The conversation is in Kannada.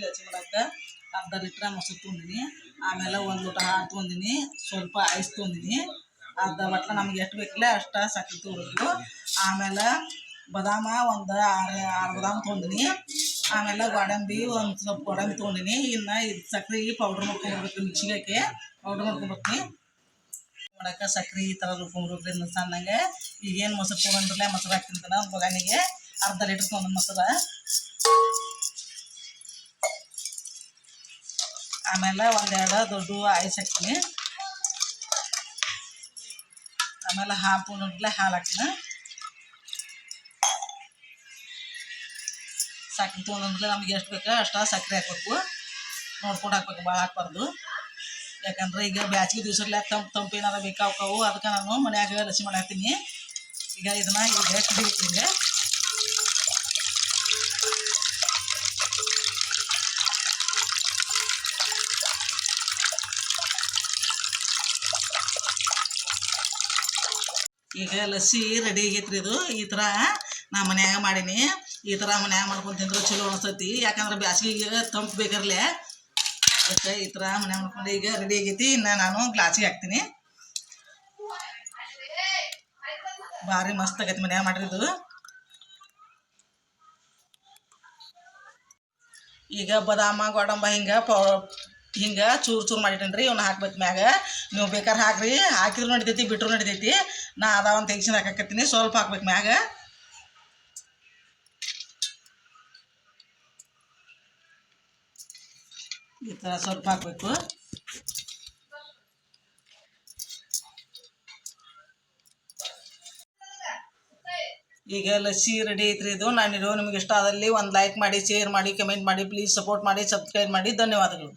ಲಚ್ಚಿ ಮಾಡಕ್ಕೆ ಅರ್ಧ ಲೀಟ್ರ ಮೊಸರು ತೊಗೊಂಡಿನಿ ಆಮೇಲೆ ಒಂದು ಲೋಟ ಹಾಲು ತೊಗೊಂಡಿನಿ ಸ್ವಲ್ಪ ಐಸ್ ತೊಗೊಂಡಿನಿ ಅರ್ಧ ಬಟ್ಲ ನಮ್ಗೆ ಎಷ್ಟು ಬೇಕಿಲ್ಲ ಅಷ್ಟು ಸಕ್ಕರೆ ತೊಗೊಬೇಕು ಆಮೇಲೆ ಬದಾಮ ಒಂದು ಆರು ಆರು ಬದಾಮ್ ತೊಗೊಂಡಿನಿ ಆಮೇಲೆ ಗೋಡಂಬಿ ಒಂದು ಸ್ವಲ್ಪ ಗೋಡಂಬಿ ತೊಗೊಂಡಿನಿ ಇನ್ನು ಇದು ಸಕ್ಕರೆ ಪೌಡ್ರ್ ಮಾಡ್ಕೊಂಡ್ಬಿಡ್ಬೇಕು ಮಿಕ್ಸಿಗೆ ಪೌಡ್ರ್ ಮಾಡ್ಕೊಂಡ್ಬಿಡ್ತೀನಿ ಮಾಡಕ್ಕೆ ಸಕ್ಕರೆ ಈ ಥರ ರುಬ್ಕೊಂಡ್ಬಿಡ್ರಿ ಸಣ್ಣಗೆ. ಈಗೇನು ಮೊಸರು ತೊಗೊಂಡ್ರಲ್ಲ ಮೊಸರು ಹಾಕ್ತೀನಿ ಬಗಾನಿಗೆ ಅರ್ಧ ಲೀಟ್ರ್ ತೊಗೊಂಡು ಮೊಸರು. ಆಮೇಲೆ ಒಂದೆರಡು ದೊಡ್ಡ ಐಸ್ ಹಾಕ್ತೀನಿ ಆಮೇಲೆ ಹಾಪು ನುಡ್ಲೆ ಹಾಲು ಹಾಕ್ತೀನಿ. ಸಕ್ರೆ ತೊಗೊಂಡ್ರೆ ನಮ್ಗೆ ಎಷ್ಟು ಬೇಕೋ ಅಷ್ಟು ಸಕ್ಕರೆ ಹಾಕ್ಬೇಕು. ನೋಡ್ಕೊಂಡು ಹಾಕ್ಬೇಕು ಭಾಳ ಹಾಕ್ಬಾರ್ದು. ಯಾಕಂದ್ರೆ ಈಗ ಬ್ಯಾಸಿಗೆ ದಿವ್ಸಲ್ಲ ತಂಪು ತಂಪು ಏನಾರ ಬೇಕಾವು ಅದಕ್ಕೆ ನಾನು ಮನ್ಯಾಗ ಲಸಿ ಮಾಡಾಕ್ತೀನಿ ಈಗ ಇದನ್ನ ಈಗ ಕುಡಿಬೇಕು ಈಗ ಲಸ್ಸಿ ರೆಡಿ ಆಗೈತ್ರಿ ಇದು. ಈ ಥರ ನಾ ಮನ್ಯಾಗ ಮಾಡೀನಿ. ಈ ಥರ ಮನ್ಯಾಗ ಮಾಡ್ಕೊಂಡು ತಿಂದ್ರೆ ಚಲೋ ಅನಿಸ್ತೈತಿ. ಯಾಕಂದ್ರೆ ಬ್ಯಾಸಿಗೆ ತಂಪು ಬೇಕಿರಲಿ. ಅದಕ್ಕೆ ಈ ಥರ ಮನ್ಯಾಗ ಮಾಡ್ಕೊಂಡು ಈಗ ರೆಡಿ ಆಗೈತಿ. ಇನ್ನು ನಾನು ಗ್ಲಾಸಿಗೆ ಹಾಕ್ತೀನಿ. ಭಾರಿ ಮಸ್ತ್ ಆಗೈತಿ ಮನ್ಯಾಗ ಇದು. ಈಗ ಬದಾಮ, ಗೋಡಂಬ ಹಿಂಗೆ ಪೌ ಹಿಂಗೆ ಚೂರು ಚೂರು ಮಾಡಿಟ್ಟೇನ್ರಿ ಇವನ್ನ ಹಾಕ್ಬೇಕು ಮ್ಯಾಗ. ನೀವು ಬೇಕಾದ್ರೆ ಹಾಕ್ರಿ, ಹಾಕಿದ್ರು ನಡಿತೈತಿ, ಬಿಟ್ರು ನಡಿತೈತಿ. ನಾ ಅದಾವಂತ ತೆಗ್ಸಿನ ಹಾಕಕತ್ತೀನಿ, ಸ್ವಲ್ಪ ಹಾಕ್ಬೇಕು ಮ್ಯಾಗ. ಈ ಥರ ಸ್ವಲ್ಪ ಹಾಕ್ಬೇಕು. ಈಗ ಲಸ್ಸಿ ರೆಡಿ ಐತ್ರಿ ಇದು. ನಾನು ಇರೋ ನಿಮ್ಗೆ ಇಷ್ಟ ಆದಲ್ಲಿ ಒಂದು ಲೈಕ್ ಮಾಡಿ ಶೇರ್ ಮಾಡಿ ಕಮೆಂಟ್ ಮಾಡಿ ಪ್ಲೀಸ್ ಸಪೋರ್ಟ್ ಮಾಡಿ ಸಬ್ಸ್ಕ್ರೈಬ್ ಮಾಡಿ. ಧನ್ಯವಾದಗಳು.